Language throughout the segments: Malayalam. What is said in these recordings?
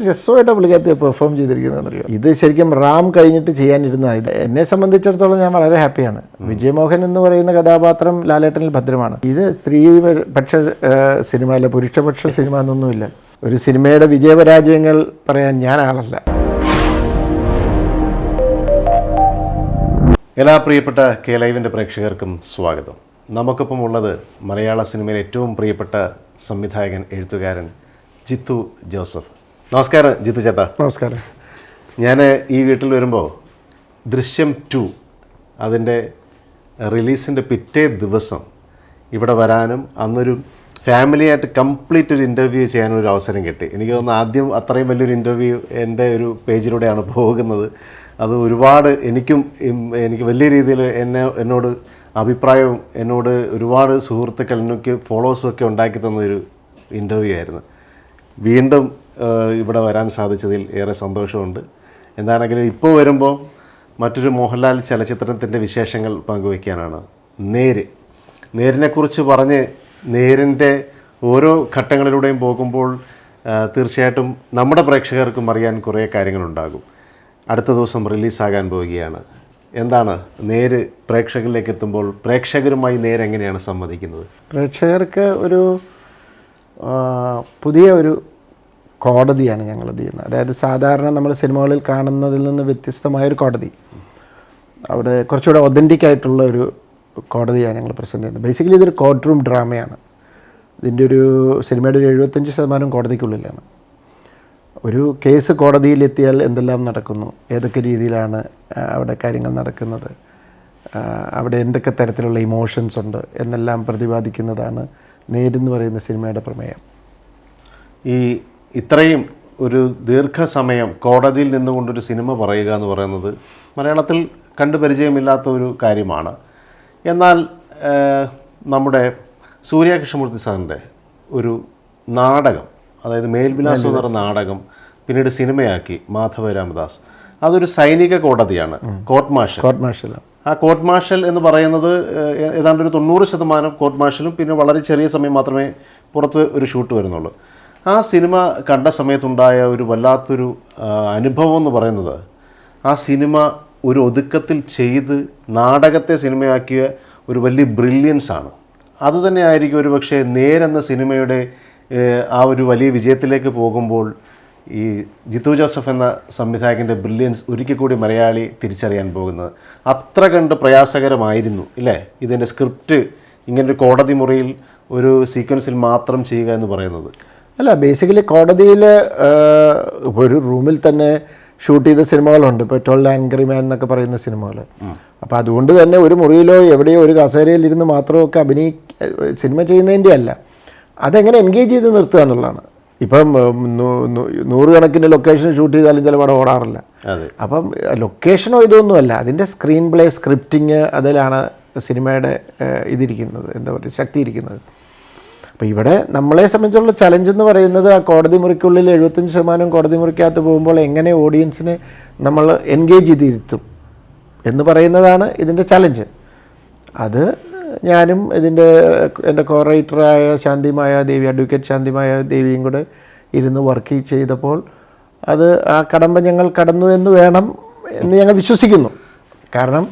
എന്തൊരു രസമായിട്ടാണ് പുള്ളിക്കകത്ത് പെർഫോം ചെയ്തിരിക്കുന്നതെന്നറിയോ? ഇത് ശരിക്കും റാം കഴിഞ്ഞിട്ട് ചെയ്യാനിരുന്ന ഇത്. എന്നെ സംബന്ധിച്ചിടത്തോളം ഞാൻ വളരെ ഹാപ്പിയാണ് വിജയമോഹൻ എന്ന് പറയുന്ന കഥാപാത്രം ലാലേട്ടനിൽ ഭദ്രമാണ്. ഇത് സ്ത്രീ പക്ഷ സിനിമ പുരുഷപക്ഷ സിനിമ എന്നൊന്നുമില്ല. ഒരു സിനിമയുടെ വിജയപരാജയങ്ങൾ പറയാൻ ഞാൻ ആളല്ല എല്ലാ പ്രിയപ്പെട്ട കെ ലൈവിന്റെ പ്രേക്ഷകർക്കും സ്വാഗതം. നമുക്കൊപ്പം ഉള്ളത് മലയാള സിനിമയിലെ ഏറ്റവും പ്രിയപ്പെട്ട സംവിധായകൻ എഴുത്തുകാരൻ ജിത്തു ജോസഫ്. നമസ്കാരം ജിത്തു ചേട്ടാ. നമസ്കാരം. ഞാൻ ഈ വീട്ടിൽ വരുമ്പോൾ ദൃശ്യം ടു അതിന്റെ റിലീസിന്റെ പിറ്റേ ദിവസം ഇവിടെ വരാനും അന്നൊരു ഫാമിലിയായിട്ട് കംപ്ലീറ്റ് ഒരു ഇന്റർവ്യൂ ചെയ്യാനും ഒരു അവസരം കിട്ടി. എനിക്ക് തോന്നുന്നു ആദ്യം അത്രയും വലിയൊരു ഇന്റർവ്യൂ എന്റെ ഒരു പേജിലൂടെയാണ് പോകുന്നത്. അത് ഒരുപാട് എനിക്കും എനിക്ക് വലിയ രീതിയിൽ എന്നെ എന്നോട് അഭിപ്രായവും എന്നോട് ഒരുപാട് സുഹൃത്തുക്കൾ എനിക്ക് ഫോളോവേഴ്സും ഒക്കെ ഉണ്ടാക്കി തന്നൊരു ഇന്റർവ്യൂ ആയിരുന്നു. വീണ്ടും ഇവിടെ വരാൻ സാധിച്ചതിൽ ഏറെ സന്തോഷമുണ്ട്. എന്താണെങ്കിലും ഇപ്പോൾ വരുമ്പോൾ മറ്റൊരു മോഹൻലാൽ ചലച്ചിത്രത്തിന്റെ വിശേഷങ്ങൾ പങ്കുവയ്ക്കാനാണ്. നേര്. നേരിനെക്കുറിച്ച് പറഞ്ഞ് നേരിന്റെ ഓരോ ഘട്ടങ്ങളിലൂടെയും പോകുമ്പോൾ തീർച്ചയായിട്ടും നമ്മുടെ പ്രേക്ഷകർക്കും അറിയാൻ കുറേ കാര്യങ്ങളുണ്ടാകും. അടുത്ത ദിവസം റിലീസാകാൻ പോവുകയാണ്. എന്താണ് നേര് പ്രേക്ഷകരിലേക്ക് എത്തുമ്പോൾ പ്രേക്ഷകരുമായി നേരെങ്ങനെയാണ് സംവദിക്കുന്നത്? പ്രേക്ഷകർക്ക് ഒരു പുതിയ ഒരു കോടതിയാണ് ഞങ്ങൾ ചെയ്യുന്നത്. അതായത് സാധാരണ നമ്മൾ സിനിമകളിൽ കാണുന്നതിൽ നിന്ന് വ്യത്യസ്തമായൊരു കോടതി. അവിടെ കുറച്ചുകൂടെ ഒതന്റിക് ആയിട്ടുള്ള ഒരു കോടതിയാണ് ഞങ്ങൾ പ്രസന്റ് ചെയ്യുന്നത്. ബേസിക്കലി ഇതൊരു കോർട്ട് റൂം ഡ്രാമയാണ് ഇതിന്റെ ഒരു സിനിമയുടെ ഒരു എഴുപത്തഞ്ച് ശതമാനം കോടതിക്കുള്ളിലാണ്. ഒരു കേസ് കോടതിയിലെത്തിയാൽ എന്തെല്ലാം നടക്കുന്നു? ഏതൊക്കെ രീതിയിലാണ് അവിടെ കാര്യങ്ങൾ നടക്കുന്നത്? അവിടെ എന്തൊക്കെ തരത്തിലുള്ള ഇമോഷൻസ് ഉണ്ട്? എന്നെല്ലാം പ്രതിപാദിക്കുന്നതാണ് നേരെന്ന് പറയുന്ന സിനിമയുടെ പ്രമേയം. ഈ ഇത്രയും ഒരു ദീർഘസമയം കോടതിയിൽ നിന്നുകൊണ്ടൊരു സിനിമ പറയുക എന്ന് പറയുന്നത് മലയാളത്തിൽ കണ്ടു പരിചയമില്ലാത്ത ഒരു കാര്യമാണ്. എന്നാൽ നമ്മുടെ സൂര്യ കൃഷ്ണമൂർത്തി സാറിന്റെ ഒരു നാടകം അതായത് മേൽവിലാസം എന്ന് പറഞ്ഞ നാടകം പിന്നീട് സിനിമയാക്കി മാധവ രാമദാസ്. അതൊരു സൈനിക കോടതിയാണ് കോർട്ട് മാർഷൽ. Court martial. ആ കോർട്ട് മാർഷൽ എന്ന് പറയുന്നത് ഏതാണ്ട് ഒരു തൊണ്ണൂറ് ശതമാനം കോർട്ട് മാർഷലും പിന്നെ വളരെ ചെറിയ സമയം മാത്രമേ പുറത്ത് ഒരു ഷൂട്ട് വരുന്നുള്ളൂ. ആ സിനിമ കണ്ട സമയത്തുണ്ടായ ഒരു വല്ലാത്തൊരു അനുഭവം എന്ന് പറയുന്നത് ആ സിനിമ ഒരു ഒതുക്കത്തിൽ ചെയ്ത് നാടകത്തെ സിനിമയാക്കിയ ഒരു വലിയ ബ്രില്യൻസ് ആണ്. അത് തന്നെ ആയിരിക്കും ഒരു പക്ഷേ നേരെന്ന സിനിമയുടെ ആ ഒരു വലിയ വിജയത്തിലേക്ക് പോകുമ്പോൾ ഈ ജിത്തു ജോസഫ് എന്ന സംവിധായകന്റെ ബ്രില്യൻസ് ഒരിക്കൽ കൂടി മലയാളി തിരിച്ചറിയാൻ പോകുന്നത്. അത്ര കണ്ട് പ്രയാസകരമായിരുന്നു ഇല്ലേ? ഇതിന്റെ സ്ക്രിപ്റ്റ് ഇങ്ങനൊരു കോടതി മുറിയിൽ ഒരു സീക്വൻസിൽ മാത്രം ചെയ്യുക എന്ന് പറയുന്നത്. അല്ല ബേസിക്കലി കോടതിയിൽ ഒരു റൂമിൽ തന്നെ ഷൂട്ട് ചെയ്ത സിനിമകളുണ്ട്. ഇപ്പോൾ ട്വൽവ് ആൻഗ്രി മാൻ എന്നൊക്കെ പറയുന്ന സിനിമകൾ. അപ്പോൾ അതുകൊണ്ട് തന്നെ ഒരു മുറിയിലോ എവിടെയോ ഒരു കസേരയിൽ ഇരുന്ന് മാത്രമൊക്കെ അഭിനയി സിനിമ ചെയ്യുന്നതിന്റെ അല്ല. അതെങ്ങനെ എൻഗേജ് ചെയ്ത് നിർത്തുക എന്നുള്ളതാണ്. ഇപ്പം നൂറുകണക്കിന് ലൊക്കേഷൻ ഷൂട്ട് ചെയ്താലും ചില പടം ഓടാറില്ല. അപ്പം ലൊക്കേഷനോ ഇതൊന്നുമല്ല അതിന്റെ സ്ക്രീൻ പ്ലേ സ്ക്രിപ്റ്റിങ് അതിലാണ് സിനിമയുടെ ഇതിരിക്കുന്നത്. എന്താ പറയുക ശക്തി ഇരിക്കുന്നത്. അപ്പോൾ ഇവിടെ നമ്മളെ സംബന്ധിച്ചുള്ള ചലഞ്ച് എന്ന് പറയുന്നത് ആ കോടതി മുറിക്കുള്ളിൽ എഴുപത്തഞ്ച് ശതമാനം കോടതി മുറിക്കകത്ത് പോകുമ്പോൾ എങ്ങനെ ഓഡിയൻസിനെ നമ്മൾ എൻഗേജ് ചെയ്തിരുത്തും എന്ന് പറയുന്നതാണ് ഇതിന്റെ ചലഞ്ച് അത് ഞാനും ഇതിന്റെ എന്റെ കോ റൈറ്ററായ ശാന്തിമായ ദേവി അഡ്വക്കേറ്റ് ശാന്തിമായ ദേവിയും കൂടെ ഇരുന്ന് വർക്ക് ചെയ്തപ്പോൾ അത് ആ കടമ്പ ഞങ്ങൾ കടന്നു എന്ന് വേണം എന്ന് ഞങ്ങൾ വിശ്വസിക്കുന്നു. കാരണം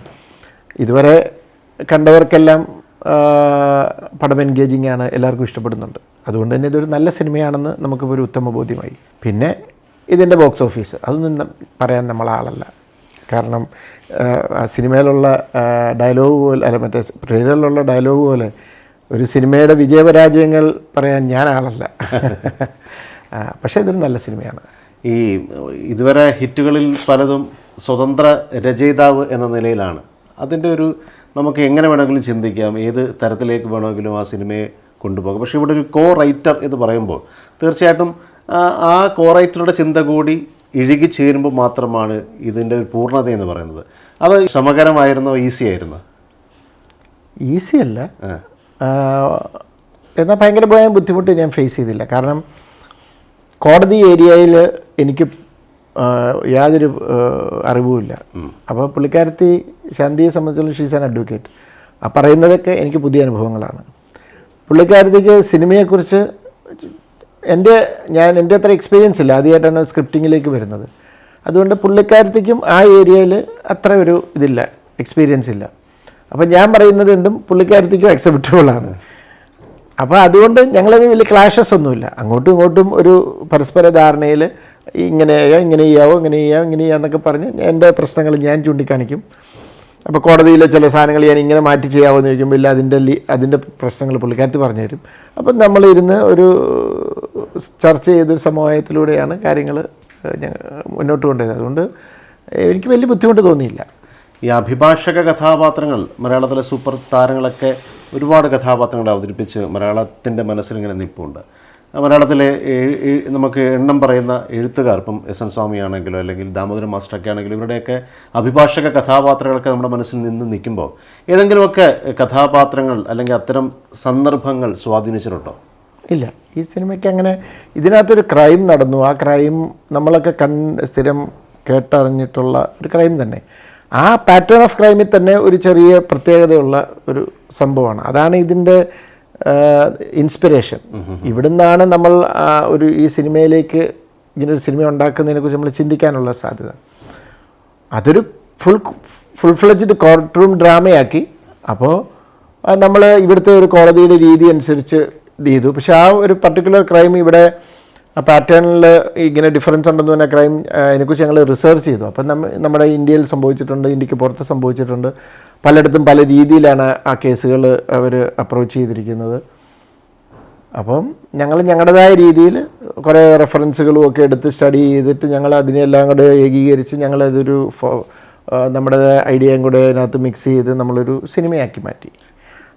ഇതുവരെ കണ്ടവർക്കെല്ലാം പടം എൻഗേജിങ് ആണ് എല്ലാവർക്കും ഇഷ്ടപ്പെടുന്നുണ്ട്. അതുകൊണ്ട് തന്നെ ഇതൊരു നല്ല സിനിമയാണെന്ന് നമുക്കിപ്പോൾ ഒരു ഉത്തമ ബോധ്യമായി. പിന്നെ ഇതിന്റെ ബോക്സ് ഓഫീസ് അതൊന്നും പറയാൻ പറയാൻ നമ്മളാളല്ല കാരണം സിനിമയിലുള്ള ഡയലോഗ് പോലെ അല്ല മറ്റേ ട്രെയിലറിലുള്ള ഡയലോഗ് പോലെ ഒരു സിനിമയുടെ വിജയപരാജയങ്ങൾ പറയാൻ ഞാൻ ആളല്ല. പക്ഷേ ഇതൊരു നല്ല സിനിമയാണ്. ഈ ഇതുവരെ ഹിറ്റുകളിൽ പലതും സ്വതന്ത്ര രചയിതാവ് എന്ന നിലയിലാണ്. അതിന്റെ ഒരു നമുക്ക് എങ്ങനെ വേണമെങ്കിലും ചിന്തിക്കാം ഏത് തരത്തിലേക്ക് വേണമെങ്കിലും ആ സിനിമയെ കൊണ്ടുപോകാം. പക്ഷേ ഇവിടെ ഒരു കോ റൈറ്റർ എന്ന് പറയുമ്പോൾ തീർച്ചയായിട്ടും ആ- കോ റൈറ്ററുടെ ചിന്ത കൂടി ഇഴുകി ചേരുമ്പോൾ മാത്രമാണ് ഇതിന്റെ ഒരു പൂർണത എന്ന് പറയുന്നത്. അത് ശ്രമകരമായിരുന്നോ ഈസി ആയിരുന്നോ? ഈസി അല്ല. എന്നാൽ ഭയങ്കര ഭയം ബുദ്ധിമുട്ട് ഞാൻ ഫേസ് ചെയ്തില്ല. കാരണം കോടതി ഏരിയയിൽ എനിക്ക് യാതൊരു അറിവുമില്ല. അപ്പോൾ പുള്ളിക്കാരത്തി ശാന്തിയെ സംബന്ധിച്ചുള്ള ഷീസ് ആൻ അഡ്വക്കേറ്റ് ആ പറയുന്നതൊക്കെ എനിക്ക് പുതിയ അനുഭവങ്ങളാണ്. പുള്ളിക്കാരത്തിക്ക് സിനിമയെക്കുറിച്ച് എന്റെ ഞാൻ എന്റെ അത്ര എക്സ്പീരിയൻസ് ഇല്ല. ആദ്യമായിട്ടാണ് സ്ക്രിപ്റ്റിങ്ങിലേക്ക് വരുന്നത്. അതുകൊണ്ട് പുള്ളിക്കാരത്തിക്കും ആ ഏരിയയിൽ അത്ര ഒരു ഇതില്ല എക്സ്പീരിയൻസ് ഇല്ല. അപ്പം ഞാൻ പറയുന്നത് എന്തും പുള്ളിക്കാരത്തിക്കും അക്സെപ്റ്റബിൾ ആണ്. അപ്പോൾ അതുകൊണ്ട് ഞങ്ങളെ വലിയ ക്ലാഷസ് ഒന്നുമില്ല. അങ്ങോട്ടും ഇങ്ങോട്ടും ഒരു പരസ്പര ധാരണയിൽ ഇങ്ങനെ ചെയ്യാം ഇങ്ങനെ ചെയ്യാവോ ഇങ്ങനെ ചെയ്യാം ഇങ്ങനെ ചെയ്യാം എന്നൊക്കെ പറഞ്ഞ് എന്റെ പ്രശ്നങ്ങൾ ഞാൻ ചൂണ്ടിക്കാണിക്കും. അപ്പോൾ കോടതിയിലെ ചില സാധനങ്ങൾ ഞാൻ ഇങ്ങനെ മാറ്റി ചെയ്യാമോ എന്ന് ചോദിക്കുമ്പോൾ ഇല്ല അതിന്റെ അതിന്റെ പ്രശ്നങ്ങൾ പുള്ളിക്കാരത്ത് പറഞ്ഞു തരും അപ്പം നമ്മളിരുന്ന് ഒരു ചർച്ച ചെയ്തൊരു സമവായത്തിലൂടെയാണ് കാര്യങ്ങൾ ഞങ്ങൾ മുന്നോട്ട് കൊണ്ടുപോയത്. അതുകൊണ്ട് എനിക്ക് വലിയ ബുദ്ധിമുട്ട് തോന്നിയില്ല. ഈ അഭിഭാഷക കഥാപാത്രങ്ങൾ മലയാളത്തിലെ സൂപ്പർ താരങ്ങളൊക്കെ ഒരുപാട് കഥാപാത്രങ്ങൾ അവതരിപ്പിച്ച് മലയാളത്തിന്റെ മനസ്സിൽ ഇങ്ങനെ നിൽപ്പുണ്ട്. മലയാളത്തിലെ നമുക്ക് എണ്ണം പറയുന്ന എഴുത്തുകാർ ഇപ്പം എസ് എൻ സ്വാമി ആണെങ്കിലോ അല്ലെങ്കിൽ ദാമോദരൻ മാസ്റ്ററൊക്കെ ആണെങ്കിലും ഇവരുടെയൊക്കെ അഭിഭാഷക കഥാപാത്രങ്ങളൊക്കെ നമ്മുടെ മനസ്സിൽ നിന്ന് നിൽക്കുമ്പോൾ ഏതെങ്കിലുമൊക്കെ കഥാപാത്രങ്ങൾ അല്ലെങ്കിൽ അത്തരം സന്ദർഭങ്ങൾ സ്വാധീനിച്ചിട്ടുണ്ടോ? ഇല്ല. ഈ സിനിമയ്ക്ക് അങ്ങനെ ഇതിനകത്തൊരു ക്രൈം നടന്നു. ആ ക്രൈം നമ്മളൊക്കെ കൺ സ്ഥിരം കേട്ടറിഞ്ഞിട്ടുള്ള ഒരു ക്രൈം തന്നെ. ആ പാറ്റേൺ ഓഫ് ക്രൈമിൽ തന്നെ ഒരു ചെറിയ പ്രത്യേകതയുള്ള ഒരു സംഭവമാണ്. അതാണ് ഇതിന്റെ ഇൻസ്പിറേഷൻ ഇവിടുന്നാണ് നമ്മൾ ഒരു ഈ സിനിമയിലേക്ക് ഇങ്ങനൊരു സിനിമ ഉണ്ടാക്കുന്നതിനെ കുറിച്ച് നമ്മൾ ചിന്തിക്കാനുള്ള സാധ്യത. അതൊരു full full fledged court room ഡ്രാമയാക്കി അപ്പോൾ നമ്മൾ ഇവിടുത്തെ ഒരു കോടതിയുടെ രീതി അനുസരിച്ച് ഇത് ചെയ്തു. പക്ഷേ ആ ഒരു പർട്ടിക്കുലർ ക്രൈം ഇവിടെ ആ പാറ്റേണിൽ ഇങ്ങനെ ഡിഫറൻസ് ഉണ്ടെന്ന് പറഞ്ഞ ക്രൈം അതിനെക്കുറിച്ച് ഞങ്ങൾ റിസർച്ച് ചെയ്തു. അപ്പം നമ്മ നമ്മുടെ ഇന്ത്യയിൽ സംഭവിച്ചിട്ടുണ്ട് ഇന്ത്യയ്ക്ക് പുറത്ത് സംഭവിച്ചിട്ടുണ്ട്. പലയിടത്തും പല രീതിയിലാണ് ആ കേസുകൾ അവർ അപ്രോച്ച് ചെയ്തിരിക്കുന്നത്. അപ്പം ഞങ്ങൾ ഞങ്ങളുടേതായ രീതിയിൽ കുറേ റെഫറൻസുകളും ഒക്കെ എടുത്ത് സ്റ്റഡി ചെയ്തിട്ട് ഞങ്ങൾ അതിനെല്ലാം കൂടെ ഏകീകരിച്ച് ഞങ്ങളതൊരു നമ്മുടെ ഐഡിയയും കൂടെ അതിനകത്ത് മിക്സ് ചെയ്ത് നമ്മളൊരു സിനിമയാക്കി മാറ്റി.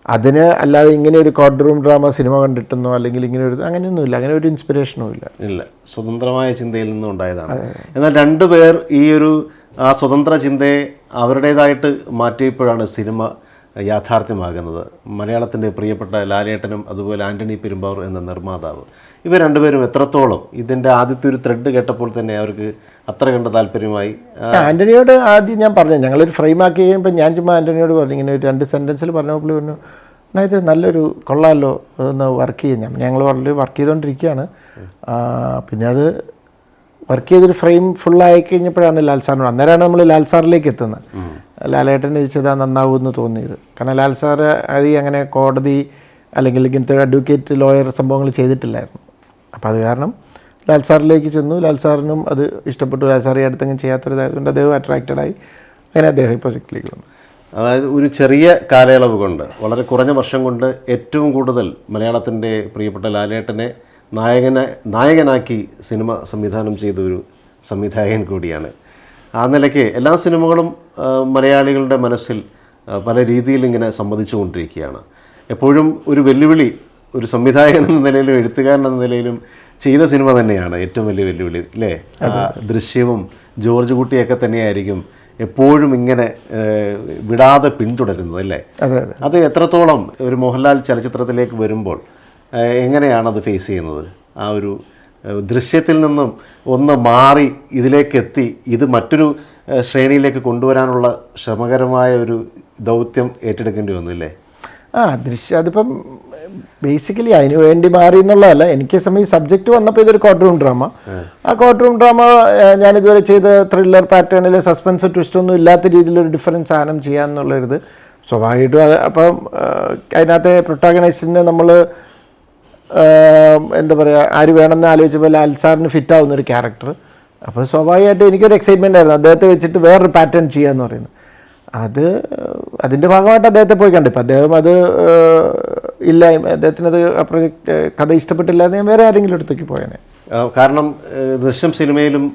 അതിന് അല്ലാതെ ഇങ്ങനെ ഒരു കോർട്ട് റൂം ഡ്രാമ സിനിമ കണ്ടിട്ടെന്നോ അല്ലെങ്കിൽ ഇങ്ങനെ ഒരു അങ്ങനെയൊന്നുമില്ല. അങ്ങനെ ഒരു ഇൻസ്പിറേഷനും ഇല്ല. ഇല്ല. സ്വതന്ത്രമായ ചിന്തയിൽ നിന്നും ഉണ്ടായതാണ്. എന്നാൽ രണ്ടുപേർ ഈ ഒരു ആ സ്വതന്ത്ര ചിന്തയെ അവരുടേതായിട്ട് മാറ്റിയപ്പോഴാണ് സിനിമ യാഥാർത്ഥ്യമാകുന്നത്. മലയാളത്തിന്റെ പ്രിയപ്പെട്ട ലാലേട്ടനും അതുപോലെ ആന്റണി പെരുമ്പാവൂർ എന്ന നിർമ്മാതാവ്. ഇവർ രണ്ടുപേരും എത്രത്തോളം ഇതിന്റെ ആദ്യത്തെ ഒരു ത്രെഡ് കേട്ടപ്പോൾ തന്നെ അവർക്ക് അത്ര കണ്ട താല്പര്യമായി ആന്റണിയോട് ആദ്യം ഞാൻ പറഞ്ഞു ഞങ്ങളൊരു ഫ്രെയിം ആക്കി കഴിയുമ്പോൾ ഞാൻ ചുമ്മാ ആന്റണിയോട് പറഞ്ഞു ഇങ്ങനെ ഒരു രണ്ട് സെന്റൻസിൽ പറഞ്ഞപ്പോൾ പറഞ്ഞു അതായത് ഇത് നല്ലൊരു കൊള്ളാമല്ലോ ഒന്ന് വർക്ക് ചെയ്യാം ഞാൻ ഞങ്ങൾ വളരെ വർക്ക് ചെയ്തുകൊണ്ടിരിക്കുകയാണ് പിന്നെ അത് വർക്ക് ചെയ്തൊരു ഫ്രെയിം ഫുള്ളായി കഴിഞ്ഞപ്പോഴാണ് ലാൽ സാറിനോട് അന്നേരമാണ് നമ്മൾ ലാൽ സാറിലേക്ക് എത്തുന്നത്. ലാലേട്ടൻ നന്നാവും എന്ന് തോന്നിയത്. കാരണം ലാൽ സാർ അത് അങ്ങനെ കോടതി അല്ലെങ്കിൽ ഇങ്ങനത്തെ അഡ്വക്കേറ്റ് ലോയർ സംഭവങ്ങൾ ചെയ്തിട്ടില്ലായിരുന്നു. അപ്പോൾ അത് കാരണം ലാൽ സാറിലേക്ക് ചെന്നു. ലാൽ സാറിനും അത് ഇഷ്ടപ്പെട്ടു. ലാൽ സാർ ഈ അടുത്തെങ്കിലും ചെയ്യാത്തൊരിതായതുകൊണ്ട് അദ്ദേഹം അട്രാക്റ്റഡ് ആയി. അങ്ങനെ അദ്ദേഹം ഈ പ്രൊജക്റ്റിലേക്ക് വന്നു. അതായത് ഒരു ചെറിയ കാലയളവ് കൊണ്ട് വളരെ കുറഞ്ഞ വർഷം കൊണ്ട് ഏറ്റവും കൂടുതൽ മലയാളത്തിന്റെ പ്രിയപ്പെട്ട ലാലേട്ടനെ നായകനെ നായകനാക്കി സിനിമ സംവിധാനം ചെയ്ത ഒരു സംവിധായകൻ കൂടിയാണ് ആ നിലയ്ക്ക് എല്ലാ സിനിമകളും മലയാളികളുടെ മനസ്സിൽ പല രീതിയിൽ ഇങ്ങനെ സംബന്ധിച്ചുകൊണ്ടിരിക്കുകയാണ് എപ്പോഴും ഒരു വെല്ലുവിളി ഒരു സംവിധായകൻ എന്ന നിലയിലും എഴുത്തുകാരൻ എന്ന നിലയിലും ചെയ്ത സിനിമ തന്നെയാണ് ഏറ്റവും വലിയ വെല്ലുവിളി അല്ലേ? ദൃശ്യവും ജോർജ് കുട്ടിയൊക്കെ തന്നെയായിരിക്കും എപ്പോഴും ഇങ്ങനെ വിടാതെ പിന്തുടരുന്നത് അല്ലേ? അതെ അതെ. അത് എത്രത്തോളം ഒരു മോഹൻലാൽ ചലച്ചിത്രത്തിലേക്ക് വരുമ്പോൾ എങ്ങനെയാണ് അത് ഫേസ് ചെയ്യുന്നത്? ആ ഒരു ദൃശ്യത്തിൽ നിന്നും ഒന്ന് മാറി ഇതിലേക്ക് എത്തി ഇത് മറ്റൊരു ശ്രേണിയിലേക്ക് കൊണ്ടുവരാനുള്ള ശ്രമകരമായ ഒരു ദൗത്യം ഏറ്റെടുക്കേണ്ടി വന്നു അല്ലേ ആ ദൃശ്യം അതിപ്പം ബേസിക്കലി അതിന് വേണ്ടി മാറി എന്നുള്ളതല്ല. എനിക്ക് സമയം സബ്ജക്റ്റ് വന്നപ്പോൾ ഇതൊരു ക്വാർട്ടർ റൂം ഡ്രാമ. ആ. ക്വാർട്ടർ റൂം ഡ്രാമ ഞാൻ ഇതുവരെ ചെയ്ത ത്രില്ലർ പാറ്റേണിൽ സസ്പെൻസ് ട്വിസ്റ്റ് ഒന്നും ഇല്ലാത്ത രീതിയിലൊരു ഡിഫറൻസ് സാധനം ചെയ്യാന്നുള്ളൊരിത്. സ്വാഭാവികമായിട്ടും അത് അപ്പം അതിനകത്തെ പ്രൊട്ടാഗണൈസിനെ നമ്മൾ എന്താ പറയുക ആര് വേണമെന്ന് ആലോചിച്ചപ്പോൾ ലാൽ സാറിന് ഫിറ്റ് ആവുന്ന ഒരു ക്യാരക്ടർ അപ്പോൾ സ്വാഭാവികമായിട്ടും എനിക്കൊരു എക്സൈറ്റ്മെന്റ് ആയിരുന്നു. അദ്ദേഹത്തെ വെച്ചിട്ട് വേറൊരു പാറ്റേൺ ചെയ്യാന്ന് പറയുന്നത് അത് അതിന്റെ ഭാഗമായിട്ട് അദ്ദേഹത്തെ പോയി കണ്ടു. ഇപ്പം അദ്ദേഹം അത് ഇല്ല അദ്ദേഹത്തിന് അത് ആ പ്രൊജക്റ്റ് കഥ ഇഷ്ടപ്പെട്ടില്ലായിരുന്നു ഞാൻ വേറെ ആരെങ്കിലും അടുത്തേക്ക് പോയേനെ. കാരണം ദൃശ്യം സിനിമയിലും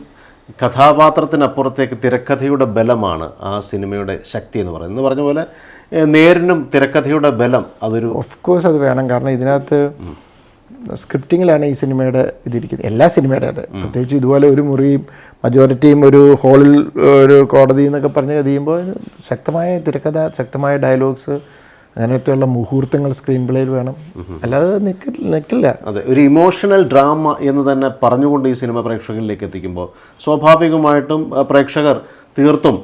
കഥാപാത്രത്തിനപ്പുറത്തേക്ക് തിരക്കഥയുടെ ബലമാണ് ആ സിനിമയുടെ ശക്തി എന്ന് പറയുന്നത്. എന്ന് പറഞ്ഞ പോലെ നേരിനും തിരക്കഥയുടെ ബലം അതൊരു ഓഫ് കോഴ്സ് അത് വേണം. കാരണം ഇതിനകത്ത് സ്ക്രിപ്റ്റിങ്ങിലാണ് ഈ സിനിമയുടെ ഇതിരിക്കുന്നത്. എല്ലാ സിനിമയുടെ അത്. പ്രത്യേകിച്ച് ഇതുപോലെ ഒരു മുറിയും മജോറിറ്റിയും ഒരു ഹോളിൽ ഒരു കോടതി എന്നൊക്കെ പറഞ്ഞ് കഴിയുമ്പോൾ ശക്തമായ തിരക്കഥ ശക്തമായ ഡയലോഗ്സ് അങ്ങനത്തെയുള്ള മുഹൂർത്തങ്ങൾ സ്ക്രീൻ പ്ലേയിൽ വേണം. അല്ലാതെ നിൽക്കില്ല അതെ ഒരു ഇമോഷണൽ ഡ്രാമ എന്ന് തന്നെ പറഞ്ഞുകൊണ്ട് ഈ സിനിമ പ്രേക്ഷകരിലേക്ക് എത്തിക്കുമ്പോൾ സ്വാഭാവികമായിട്ടും പ്രേക്ഷകർ തീർത്തും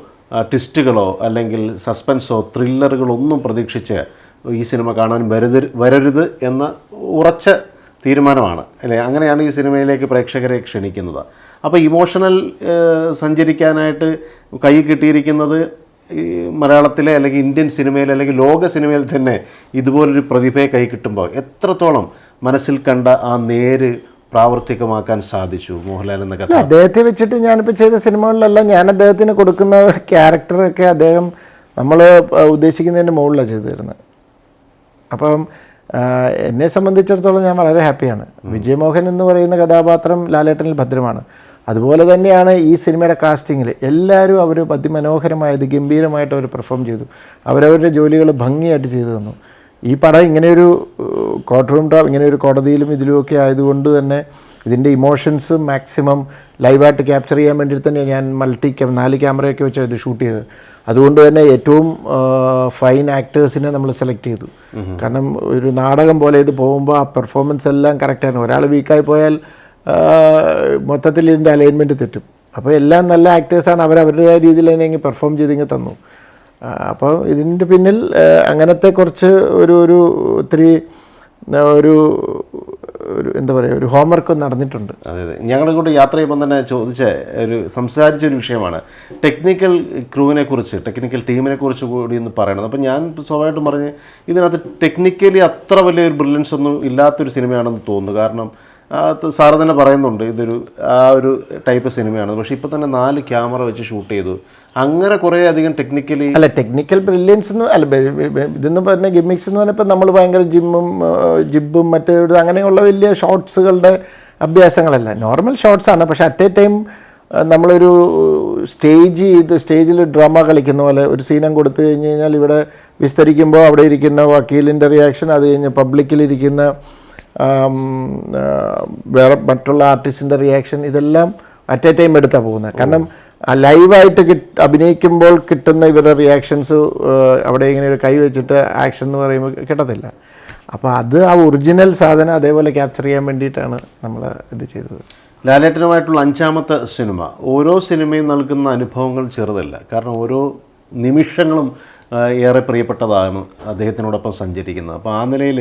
ട്വിസ്റ്റുകളോ അല്ലെങ്കിൽ സസ്പെൻസോ ത്രില്ലറുകളോ ഒന്നും പ്രതീക്ഷിച്ച് ഈ സിനിമ കാണാൻ വരരുത് വരരുത് എന്ന ഉറച്ച തീരുമാനമാണ്. അല്ലേ? അങ്ങനെയാണ് ഈ സിനിമയിലേക്ക് പ്രേക്ഷകരെ ക്ഷണിക്കുന്നത്. അപ്പോൾ ഇമോഷണൽ സഞ്ചരിക്കാനായിട്ട് കൈ കിട്ടിയിരിക്കുന്നത് ഈ മലയാളത്തിലെ അല്ലെങ്കിൽ ഇന്ത്യൻ സിനിമയിൽ അല്ലെങ്കിൽ ലോക സിനിമയിൽ തന്നെ ഇതുപോലൊരു പ്രതിഭയെ കൈ കിട്ടുമ്പോൾ എത്രത്തോളം മനസ്സിൽ കണ്ട ആ നേര് പ്രാവർത്തികമാക്കാൻ സാധിച്ചു മോഹൻലാൽ എന്ന കഥ? അദ്ദേഹത്തെ വെച്ചിട്ട് ഞാനിപ്പോൾ ചെയ്ത സിനിമകളിലെല്ലാം ഞാൻ അദ്ദേഹത്തിന് കൊടുക്കുന്ന ക്യാരക്ടറൊക്കെ അദ്ദേഹം നമ്മൾ ഉദ്ദേശിക്കുന്നതിന്റെ മുകളിലാണ് ചെയ്തു തരുന്നത് അപ്പം എന്നെ സംബന്ധിച്ചിടത്തോളം ഞാൻ വളരെ ഹാപ്പിയാണ്. വിജയമോഹൻ എന്ന് പറയുന്ന കഥാപാത്രം ലാലേട്ടനിൽ ഭദ്രമാണ്. അതുപോലെ തന്നെയാണ് ഈ സിനിമയുടെ കാസ്റ്റിങ്ങിൽ എല്ലാവരും അവർ അതിമനോഹരമായത് ഗംഭീരമായിട്ട് അവർ പെർഫോം ചെയ്തു. അവരവരുടെ ജോലികൾ ഭംഗിയായിട്ട് ചെയ്തു തന്നു. ഈ പടം ഇങ്ങനെയൊരു കോർട്ട് റൂം ഡ്രാ ഇങ്ങനെ ഒരു കോടതിയിലും ഇതിലുമൊക്കെ ആയതുകൊണ്ട് തന്നെ ഇതിന്റെ ഇമോഷൻസ് മാക്സിമം ലൈവായിട്ട് ക്യാപ്ചർ ചെയ്യാൻ വേണ്ടി തന്നെ ഞാൻ മൾട്ടി ക്യാം നാല് ക്യാമറയൊക്കെ വെച്ചാണ് ഇത് ഷൂട്ട് ചെയ്തത്. അതുകൊണ്ട് തന്നെ ഏറ്റവും ഫൈൻ ആക്ടേഴ്സിനെ നമ്മൾ സെലക്ട് ചെയ്തു. കാരണം ഒരു നാടകം പോലെ ഇത് പോകുമ്പോൾ ആ പെർഫോമൻസ് എല്ലാം കറക്റ്റാണ് ഒരാൾ വീക്കായി പോയാൽ മൊത്തത്തിൽ ഇതിന്റെ അലൈൻമെന്റ് തെറ്റും. അപ്പോൾ എല്ലാം നല്ല ആക്ടേഴ്സാണ് അവർ അവരുടേതായ രീതിയിൽ തന്നെ ഇങ്ങനെ പെർഫോം ചെയ്തിങ്ങ് തന്നു. അപ്പോൾ ഇതിന്റെ പിന്നിൽ അങ്ങനത്തെ കുറച്ച് ഒരു ഒരു ഒത്തിരി ഒരു ഒരു എന്താ പറയുക ഒരു ഹോംവർക്ക് നടന്നിട്ടുണ്ട്. അതെ അതെ. ഞങ്ങളുടെ കൂടെ യാത്ര ചെയ്യുമ്പോൾ തന്നെ ചോദിച്ച ഒരു സംസാരിച്ച ഒരു വിഷയമാണ്. ടെക്നിക്കൽ ക്രൂവിനെ കുറിച്ച് ടെക്നിക്കൽ ടീമിനെ കുറിച്ച് കൂടി ഒന്ന് പറയണത് അപ്പം ഞാൻ സ്വാഭാവികമായിട്ടും പറഞ്ഞ് ഇതിനകത്ത് ടെക്നിക്കലി അത്ര വലിയൊരു ബ്രില്യൻസ് ഒന്നും ഇല്ലാത്തൊരു സിനിമയാണെന്ന് തോന്നുന്നു. കാരണം സാറ് തന്നെ പറയുന്നുണ്ട് ഇതൊരു ആ ഒരു ടൈപ്പ് സിനിമയാണ് പക്ഷേ ഇപ്പോൾ തന്നെ നാല് ക്യാമറ വെച്ച് ഷൂട്ട് ചെയ്തു. അങ്ങനെ കുറേ അധികം ടെക്നിക്കലി അല്ല ടെക്നിക്കൽ ബ്രില്യൻസ് എന്ന് അല്ല ഇതെന്ന് പറഞ്ഞ ഗിമ്മിക്സ് എന്ന് പറഞ്ഞപ്പോൾ നമ്മൾ ഭയങ്കര ജിമ്മും ജിബും മറ്റേ അങ്ങനെയുള്ള വലിയ ഷോർട്സുകളുടെ അഭ്യാസങ്ങളല്ല. നോർമൽ ഷോർട്സ് ആണ് പക്ഷെ അറ്റ് എ ടൈം നമ്മളൊരു സ്റ്റേജ് ചെയ്ത് സ്റ്റേജിൽ ഡ്രാമ കളിക്കുന്ന പോലെ ഒരു സീനം കൊടുത്തു കഴിഞ്ഞ് കഴിഞ്ഞാൽ ഇവിടെ വിസ്തരിക്കുമ്പോൾ അവിടെ ഇരിക്കുന്ന വക്കീലിന്റെ റിയാക്ഷൻ അത് കഴിഞ്ഞ് പബ്ലിക്കിലിരിക്കുന്ന വേറെ മറ്റുള്ള ആർട്ടിസ്റ്റിന്റെ റിയാക്ഷൻ ഇതെല്ലാം അറ്റ് എ ടൈം എടുത്താണ് പോകുന്നത്. കാരണം ലൈവായിട്ട് കിട്ട് അഭിനയിക്കുമ്പോൾ കിട്ടുന്ന ഇവരുടെ റിയാക്ഷൻസ് അവിടെ ഇങ്ങനെ ഒരു കൈ വെച്ചിട്ട് ആക്ഷൻ എന്ന് പറയുമ്പോൾ കിട്ടത്തില്ല. അപ്പോൾ അത് ആ ഒറിജിനൽ സാധനം അതേപോലെ ക്യാപ്ചർ ചെയ്യാൻ വേണ്ടിയിട്ടാണ് നമ്മൾ ഇത് ചെയ്തത്. ലാലേട്ടനുമായിട്ടുള്ള അഞ്ചാമത്തെ സിനിമ. ഓരോ സിനിമയും നൽകുന്ന അനുഭവങ്ങൾ ചെറുതല്ല. കാരണം ഓരോ നിമിഷങ്ങളും ഏറെ പ്രിയപ്പെട്ടതാണ് അദ്ദേഹത്തിനോടൊപ്പം സഞ്ചരിക്കുന്നത്. അപ്പോൾ ആ നിലയിൽ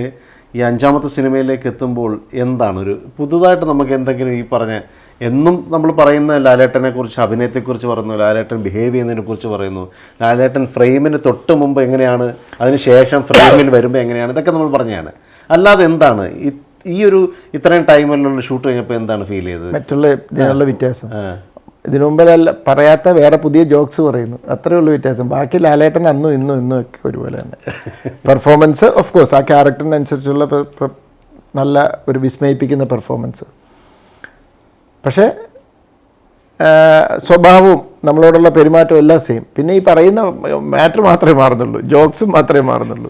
ഈ അഞ്ചാമത്തെ സിനിമയിലേക്ക് എത്തുമ്പോൾ എന്താണ് ഒരു പുതുതായിട്ട് നമുക്ക് എന്തെങ്കിലും ഈ പറഞ്ഞ എന്നും നമ്മൾ പറയുന്ന ലാലേട്ടനെ കുറിച്ച് അഭിനയത്തെക്കുറിച്ച് പറയുന്നു ലാലേട്ടൻ ബിഹേവ് ചെയ്യുന്നതിനെ കുറിച്ച് പറയുന്നു ലാലേട്ടൻ ഫ്രെയിമിന് തൊട്ട് മുമ്പ് എങ്ങനെയാണ് അതിന് ശേഷം ഫ്രെയിമിൽ വരുമ്പോൾ എങ്ങനെയാണ് ഇതൊക്കെ നമ്മൾ പറഞ്ഞതാണ്. അല്ലാതെ എന്താണ്? ഈ- ഒരു ഇത്രയും ടൈമിലുള്ള ഷൂട്ട് കഴിഞ്ഞപ്പോൾ എന്താണ് ഫീൽ ചെയ്തത്? മറ്റുള്ള ഇതിനുള്ള വ്യത്യാസം. ഇതിനു മുമ്പിലല്ല പറയാത്ത വേറെ പുതിയ ജോക്സ് പറയുന്നു. അത്രേ ഉള്ളൂ വ്യത്യാസം. ബാക്കി ലാലേട്ടൻ അന്നും ഇന്നും ഇന്നും ഒക്കെ ഒരുപോലെ തന്നെ. പെർഫോമൻസ് ഓഫ് കോഴ്സ് ആ ക്യാരക്ടറിനനുസരിച്ചുള്ള നല്ല ഒരു വിസ്മയിപ്പിക്കുന്ന പെർഫോമൻസ് പക്ഷേ സ്വഭാവവും നമ്മളോടുള്ള പെരുമാറ്റവും എല്ലാം സെയിം പിന്നെ ഈ പറയുന്ന മാറ്റർ മാത്രമേ മാറുന്നുള്ളൂ ജോക്സും മാത്രമേ മാറുന്നുള്ളൂ.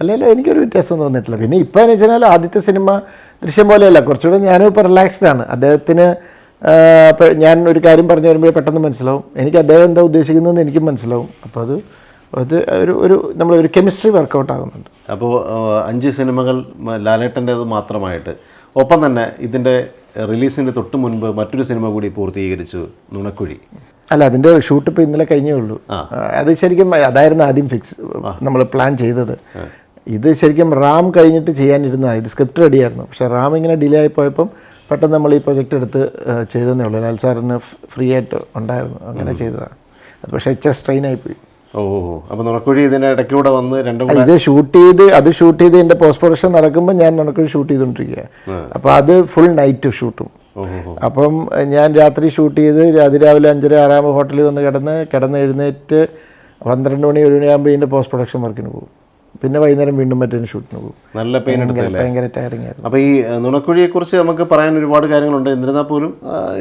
അല്ലെങ്കിൽ എനിക്കൊരു വ്യത്യാസം തോന്നിയിട്ടില്ല. പിന്നെ ഇപ്പോൾ എന്ന് വെച്ചാൽ ആദ്യത്തെ സിനിമ ദൃശ്യം പോലെയല്ല. കുറച്ചുകൂടെ ഞാനും ഇപ്പോൾ റിലാക്സ്ഡ് ആണ്. അദ്ദേഹത്തിന് ഞാൻ ഒരു കാര്യം പറഞ്ഞു വരുമ്പോൾ പെട്ടെന്ന് മനസ്സിലാവും. എനിക്ക് അദ്ദേഹം എന്താ ഉദ്ദേശിക്കുന്നതെന്ന് എനിക്കും മനസ്സിലാവും. അപ്പോൾ അത് അത് ഒരു ഒരു നമ്മളൊരു കെമിസ്ട്രി വർക്കൗട്ട് ആകുന്നുണ്ട്. അപ്പോൾ അഞ്ച് സിനിമകൾ ലാലേട്ടന്റെ മാത്രമായിട്ട് ഒപ്പം തന്നെ ഇതിന്റെ റിലീസിന്റെ തൊട്ട് മുൻപ് മറ്റൊരു സിനിമ കൂടി പൂർത്തീകരിച്ചു നുണക്കുഴി. അല്ല അതിന്റെ ഷൂട്ട് ഇപ്പോൾ ഇന്നലെ കഴിഞ്ഞേ ഉള്ളൂ. അത് ശരിക്കും അതായിരുന്നു ആദ്യം ഫിക്സ് നമ്മൾ പ്ലാൻ ചെയ്തത്. ഇത് ശരിക്കും റാം കഴിഞ്ഞിട്ട് ചെയ്യാനിരുന്നതാണ് ഇത് സ്ക്രിപ്റ്റ് റെഡിയായിരുന്നു പക്ഷേ റാം ഇങ്ങനെ ഡിലേ ആയി പോയപ്പം പെട്ടെന്ന് നമ്മൾ ഈ പ്രൊജക്റ്റ് എടുത്ത് ചെയ്തതെന്നേ ചെയ്തതേ ഉള്ളൂ. ലാൽ സാറിന് ഫ്രീ ആയിട്ട് ഉണ്ടായിരുന്നു. അങ്ങനെ ചെയ്തതാണ്. അത് പക്ഷേ ഇച്ചിരി സ്ട്രെയിൻ ആയിപ്പോയി ഓ. അപ്പോൾ നുണക്കുഴി ഇതിന്റെ ഇടയ്ക്കൂടെ വന്ന് രണ്ടും ഇത് ഷൂട്ട് ചെയ്ത് അത് ഷൂട്ട് ചെയ്ത് എന്റെ പോസ്റ്റ് പ്രൊഡക്ഷൻ നടക്കുമ്പോൾ ഞാൻ നടക്കും ഷൂട്ട് ചെയ്തുകൊണ്ടിരിക്കുക അപ്പോൾ അത് ഫുൾ നൈറ്റ് ഷൂട്ടും. അപ്പം ഞാൻ രാത്രി ഷൂട്ട് ചെയ്ത് അതിരാവിലെ അഞ്ചര ആറാകുമ്പോൾ ഹോട്ടലിൽ വന്ന് കിടന്ന് കിടന്ന് എഴുന്നേറ്റ് പന്ത്രണ്ട് മണി ഒരു മണിയാകുമ്പോൾ ഇതിന്റെ പോസ്റ്റ് പ്രൊഡക്ഷൻ വർക്കിന് പോകും. പിന്നെ വൈകുന്നേരം വീണ്ടും മറ്റേ ഷൂട്ടിന് പോകും. നല്ല പെയിൻ ഭയങ്കര ടയറിങ് ആയിരുന്നു. അപ്പോൾ ഈ നുണക്കുഴിയെ കുറിച്ച് നമുക്ക് പറയാൻ ഒരുപാട് കാര്യങ്ങളുണ്ട്. എന്നിരുന്നാൽ പോലും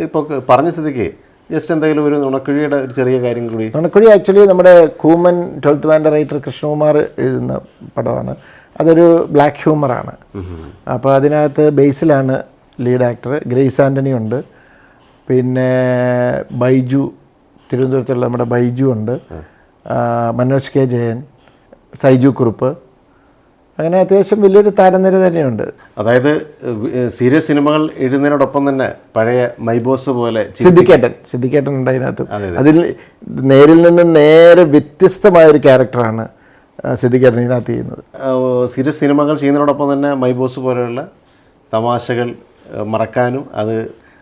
ഇപ്പോൾ പറഞ്ഞ സ്ഥിതിക്ക് ജസ്റ്റ് എന്തെങ്കിലും ഒരു നുണക്കുഴിയുടെ ഒരു ചെറിയ കാര്യം കൂടി. നുണക്കുഴി ആക്ച്വലി നമ്മുടെ കൂമൻ ട്വൽത്ത് ബാൻഡ് റൈറ്റർ കൃഷ്ണകുമാർ എഴുതുന്ന പടമാണ്. അതൊരു ബ്ലാക്ക് ഹ്യൂമറാണ് അപ്പോൾ അതിനകത്ത് ബേസിലാണ് ലീഡ് ആക്ടർ. ഗ്രേസ് ആന്റണി ഉണ്ട്. പിന്നെ ബൈജു തിരുവനന്തപുരത്തുള്ള നമ്മുടെ ബൈജു ഉണ്ട്. മനോജ് കെ ജയൻ സൈജു കുറുപ്പ്. അങ്ങനെ അത്യാവശ്യം വലിയൊരു താരനിര തന്നെയുണ്ട്. അതായത് സീരിയസ് സിനിമകൾ എഴുതുന്നതിനോടൊപ്പം തന്നെ പഴയ മൈബോസ് പോലെ സിദ്ധിക്കേട്ടൻ സിദ്ധിക്കേട്ടൻ ഉണ്ട് അതിനകത്ത്. അതിൽ നേരിൽ നിന്ന് നേരെ വ്യത്യസ്തമായ ഒരു ക്യാരക്ടറാണ് സിദ്ധിക്കേട്ടൻ ഇതിനകത്ത് ചെയ്യുന്നത്. സീരിയസ് സിനിമകൾ ചെയ്യുന്നതിനോടൊപ്പം തന്നെ മൈബോസ് പോലെയുള്ള തമാശകൾ മറക്കാനും അത്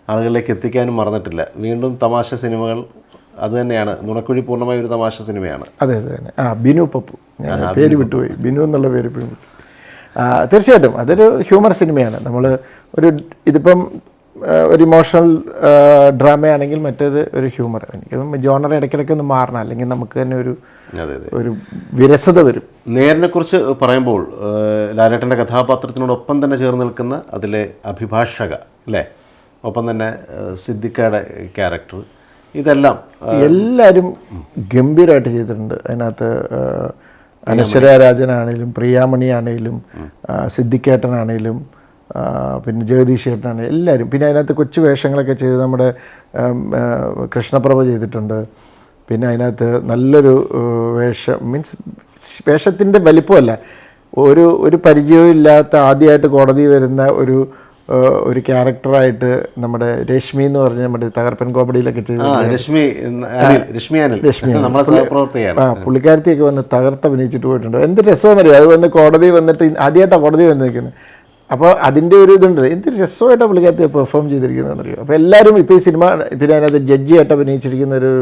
ആളുകളിലേക്ക് എത്തിക്കാനും മറന്നിട്ടില്ല. വീണ്ടും തമാശ സിനിമകൾ അത് തന്നെയാണ് നുണക്കുഴി പൂർണമായ ഒരു തമാശ സിനിമയാണ്. അതെ അതെ തന്നെ ആ ബിനു പപ്പു. ഞാൻ പേര് വിട്ടുപോയി. ബിനു എന്നുള്ള പേര് തീർച്ചയായിട്ടും. അതൊരു ഹ്യൂമർ സിനിമയാണ്. നമ്മൾ ഒരു ഇതിപ്പം ഒരു ഇമോഷണൽ ഡ്രാമയാണെങ്കിൽ മറ്റേത് ഒരു ഹ്യൂമർ. എനിക്ക് ജോണർ ഇടയ്ക്കിടയ്ക്ക് ഒന്ന് മാറണം. അല്ലെങ്കിൽ നമുക്ക് തന്നെ ഒരു ഒരു വിരസത വരും. നേരിനെ കുറിച്ച് പറയുമ്പോൾ ലാലേട്ടന്റെ കഥാപാത്രത്തിനോടൊപ്പം തന്നെ ചേർന്ന് നിൽക്കുന്ന അതിലെ അഭിഭാഷക അല്ലേ? ഒപ്പം തന്നെ സിദ്ദിഖയുടെ ക്യാരക്ടർ. ഇതെല്ലാം എല്ലാവരും ഗംഭീരമായിട്ട് ചെയ്തിട്ടുണ്ട്. അതിനകത്ത് അനശ്വര രാജനാണേലും പ്രിയാമണി ആണേലും സിദ്ധിക്കേട്ടനാണേലും പിന്നെ ജഗദീഷ് ചേട്ടനാണേലും എല്ലാവരും പിന്നെ അതിനകത്ത് കൊച്ചു വേഷങ്ങളൊക്കെ ചെയ്ത് നമ്മുടെ കൃഷ്ണപ്രഭ ചെയ്തിട്ടുണ്ട്. പിന്നെ അതിനകത്ത് നല്ലൊരു വേഷം മീൻസ് വേഷത്തിന്റെ വലിപ്പമല്ല. ഒരു ഒരു പരിചയവും ഇല്ലാത്ത ആദ്യമായിട്ട് കോടതി വരുന്ന ഒരു ഒരു ക്യാരക്ടറായിട്ട് നമ്മുടെ രശ്മി എന്ന് പറഞ്ഞ നമ്മുടെ തകർപ്പൻ കോമഡിയിലൊക്കെ ചെയ്ത രശ്മി രശ്മി നമ്മളെ സഹപ്രവർത്തകയാണ് ആ പുള്ളിക്കാരത്തിയൊക്കെ വന്ന് തകർത്ത് അഭിനയിച്ചിട്ട് പോയിട്ടുണ്ട്. എന്ത് രസമെന്നറിയോ അത് വന്ന് കോടതി വന്നിട്ട് ആദ്യമായിട്ടാണ് കോടതി വന്ന് നിൽക്കുന്നത് അപ്പോൾ അതിന്റെ ഒരു ഇതുണ്ട്. എന്ത് രസമായിട്ടാണ് പുള്ളിക്കാരത്തി പെർഫോം ചെയ്തിരിക്കുന്നതെന്നറിയോ? അപ്പോൾ എല്ലാവരും ഇപ്പോൾ ഈ സിനിമ പിന്നെ അതിനകത്ത് ജഡ്ജിയായിട്ട് അഭിനയിച്ചിരിക്കുന്ന ഒരു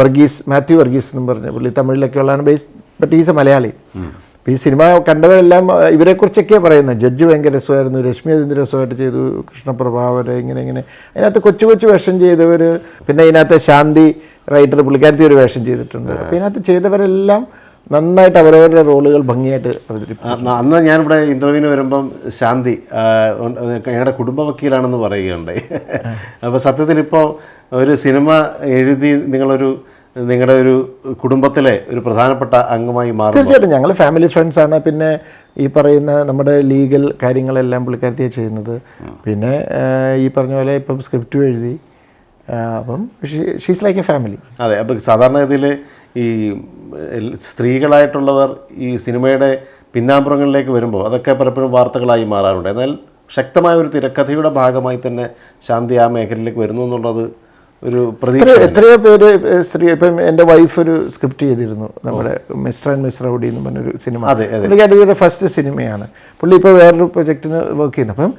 വർഗീസ് മാത്യു വർഗീസ് എന്നും പറഞ്ഞ പുള്ളി തമിഴിലൊക്കെ ഉള്ളതാണ് base but is a Malayali. ഈ സിനിമ കണ്ടവരെല്ലാം ഇവരെക്കുറിച്ചൊക്കെ പറയുന്നത്. ജഡ്ജ് ഭയങ്കര രസമായിരുന്നു രശ്മി അതിന്റെ രസമായിട്ട് ചെയ്തു കൃഷ്ണപ്രഭാവര് ഇങ്ങനെ ഇങ്ങനെ. അതിനകത്ത് കൊച്ചു കൊച്ചു വേഷം ചെയ്തവർ പിന്നെ ഇതിനകത്ത് ശാന്തി റൈറ്റർ പുള്ളിക്കാരത്തി ഒരു വേഷം ചെയ്തിട്ടുണ്ട്. അപ്പോൾ ഇതിനകത്ത് ചെയ്തവരെല്ലാം നന്നായിട്ട് അവരവരുടെ റോളുകൾ ഭംഗിയായിട്ട് അവതരിപ്പിച്ചു. അന്ന് ഞാനിവിടെ ഇന്റർവ്യൂവിന് വരുമ്പം ശാന്തി ഞങ്ങളുടെ കുടുംബ വക്കീലാണെന്ന് പറയുകയുണ്ടായി. അപ്പോൾ സത്യത്തിൽ ഇപ്പോൾ ഒരു സിനിമ എഴുതി നിങ്ങളൊരു നിങ്ങളുടെ ഒരു കുടുംബത്തിലെ ഒരു പ്രധാനപ്പെട്ട അംഗമായി മാറും തീർച്ചയായിട്ടും. ഞങ്ങൾ ഫാമിലി ഫ്രണ്ട്സ് ആണ്. പിന്നെ ഈ പറയുന്ന നമ്മുടെ ലീഗൽ കാര്യങ്ങളെല്ലാം പുള്ളിക്കാരത്തിയാണ് ചെയ്യുന്നത്. പിന്നെ ഈ പറഞ്ഞ പോലെ ഇപ്പം സ്ക്രിപ്റ്റ് എഴുതി. അപ്പം ഷീസ് ലൈക്ക് എ ഫാമിലി അതെ അപ്പോൾ സാധാരണഗതിയിൽ ഈ സ്ത്രീകളായിട്ടുള്ളവർ ഈ സിനിമയുടെ പിന്നാമ്പുറങ്ങളിലേക്ക് വരുമ്പോൾ അതൊക്കെ പലപ്പോഴും വാർത്തകളായി മാറാറുണ്ട്. എന്നാൽ ശക്തമായ ഒരു തിരക്കഥയുടെ ഭാഗമായി തന്നെ ശാന്തി ആ മേഖലയിലേക്ക് വരുന്നു എന്നുള്ളത് ഒരു എത്രയോ പേര് സ്ത്രീ ഇപ്പം എന്റെ വൈഫ് ഒരു സ്ക്രിപ്റ്റ് ചെയ്തിരുന്നു. നമ്മുടെ മിസ്റ്റർ ആൻഡ് മിസ്റ്റർ ഔഡി എന്ന് പറഞ്ഞൊരു സിനിമ അതെ, അതെ. പുള്ളിക്കാരുടെ ഫസ്റ്റ് സിനിമയാണ് പുള്ളി ഇപ്പോൾ വേറൊരു പ്രൊജക്റ്റിന് വർക്ക് ചെയ്യുന്നു. അപ്പം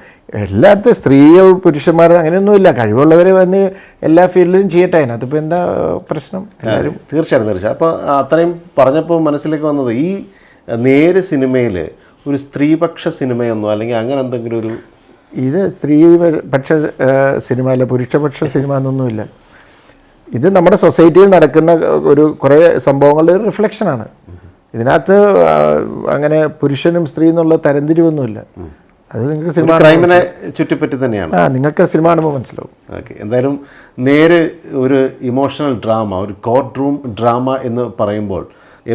എല്ലായിടത്തും സ്ത്രീകൾ പുരുഷന്മാർ അങ്ങനെയൊന്നുമില്ല. കഴിവുള്ളവരെ വന്ന് എല്ലാ ഫീൽഡിലും ചെയ്യട്ടെ. അതിനകത്തിപ്പോൾ എന്താ പ്രശ്നം? എല്ലാവരും തീർച്ചയായിട്ടും തീർച്ചയായും അപ്പോൾ അത്രയും പറഞ്ഞപ്പോൾ മനസ്സിലേക്ക് വന്നത് ഈ നേര് സിനിമയിൽ ഒരു സ്ത്രീപക്ഷ സിനിമയെന്നോ അല്ലെങ്കിൽ അങ്ങനെ എന്തെങ്കിലും ഒരു ഇത് സ്ത്രീ പക്ഷ സിനിമ അല്ല പുരുഷപക്ഷ സിനിമ എന്നൊന്നുമില്ല. ഇത് നമ്മുടെ സൊസൈറ്റിയിൽ നടക്കുന്ന ഒരു കുറേ സംഭവങ്ങളുടെ ഒരു റിഫ്ലക്ഷനാണ്. ഇതിനകത്ത് അങ്ങനെ പുരുഷനും സ്ത്രീ എന്നുള്ള തരംതിരിവൊന്നുമില്ല. അത് നിങ്ങൾക്ക് സിനിമ ക്രൈമിനെ ചുറ്റിപ്പറ്റി തന്നെയാണ്. ആ നിങ്ങൾക്ക് സിനിമ കാണുമ്പോൾ മനസ്സിലാവും. ഓക്കെ എന്തായാലും നേര് ഒരു ഇമോഷണൽ ഡ്രാമ ഒരു കോർട്ട് റൂം ഡ്രാമ എന്ന് പറയുമ്പോൾ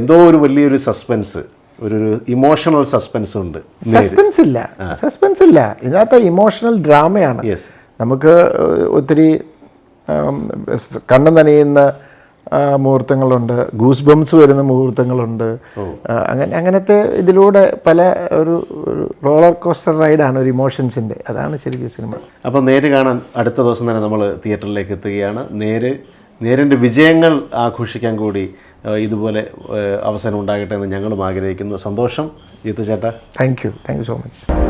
എന്തോ ഒരു വലിയൊരു സസ്പെൻസ് ഒരു ഇമോഷണൽ സസ്പെൻസ് ഉണ്ട് സസ്പെൻസ് ഇല്ല. സസ്പെൻസ് ഇല്ല. ഇതിനകത്ത് ഇമോഷണൽ ഡ്രാമയാണ് നമുക്ക് ഒത്തിരി കണ്ണു നനയുന്ന മുഹൂർത്തങ്ങളുണ്ട്. ഗൂസ് ബംസ് വരുന്ന മുഹൂർത്തങ്ങളുണ്ട്. അങ്ങനെ അങ്ങനത്തെ ഇതിലൂടെ പല ഒരു ഒരു റോളർ കോസ്റ്റർ റൈഡാണ് ഒരു ഇമോഷൻസിന്റെ അതാണ് ശരിക്കും സിനിമ. അപ്പോൾ നേര് കാണാൻ അടുത്ത ദിവസം തന്നെ നമ്മൾ തിയേറ്ററിലേക്ക് എത്തുകയാണ്. നേര് നേരിന്റെ വിജയങ്ങൾ ആഘോഷിക്കാൻ കൂടി ഇതുപോലെ അവസരം ഉണ്ടാകട്ടെ എന്ന് ഞങ്ങളും ആഗ്രഹിക്കുന്നു. സന്തോഷം ജീത്തു ചേട്ടാ. Thank you thank you so much